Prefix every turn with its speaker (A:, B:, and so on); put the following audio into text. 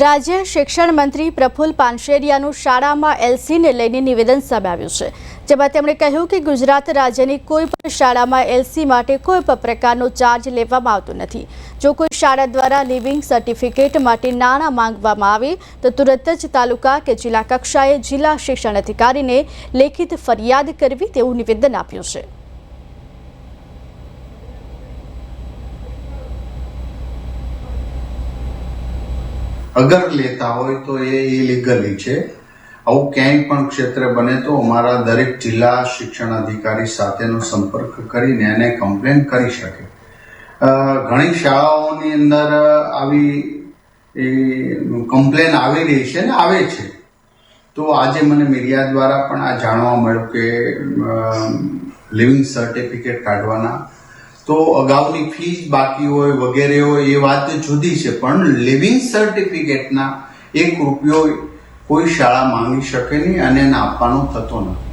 A: રાજ્ય શિક્ષણ મંત્રી પ્રફુલ્લ પાનશેરિયાનું શાળામાં એલસીને લઈને નિવેદન સામે આવ્યું છે, જેમાં તેમણે કહ્યું કે ગુજરાત રાજ્યની કોઈ પણ શાળામાં એલસી માટે કોઈ પણ પ્રકારનો ચાર્જ લેવામાં આવતો નથી. જો કોઈ શાળા દ્વારા લિવિંગ સર્ટિફિકેટ માટે નાણાં માંગવામાં આવે, તો તુરંત જ તાલુકા કે જિલ્લા કક્ષાએ જિલ્લા શિક્ષણ અધિકારીને લેખિત ફરિયાદ કરવી તેવું નિવેદન આપ્યું છે.
B: અગર લેતા હોય તો એ ઇલીગલી છે. આવું ક્યાંય પણ ક્ષેત્રે બને તો અમારા દરેક જિલ્લા શિક્ષણ અધિકારી સાથેનો સંપર્ક કરીને એને કમ્પ્લેન કરી શકે. ઘણી શાળાઓની અંદર આવી કમ્પ્લેન આવી રહી છે ને આવે છે. તો આજે મને મીડિયા દ્વારા પણ આ જાણવા મળ્યું કે લિવિંગ સર્ટિફિકેટ કાઢવાના તો અગાઉની ફીસ બાકી હોય, વગેરે હોય, એ વાત જુદી છે. પણ લિવિંગ સર્ટિફિકેટના એક રૂપિયો કોઈ શાળા માંગી શકે નહીં અને એને આપવાનો થતો નથી.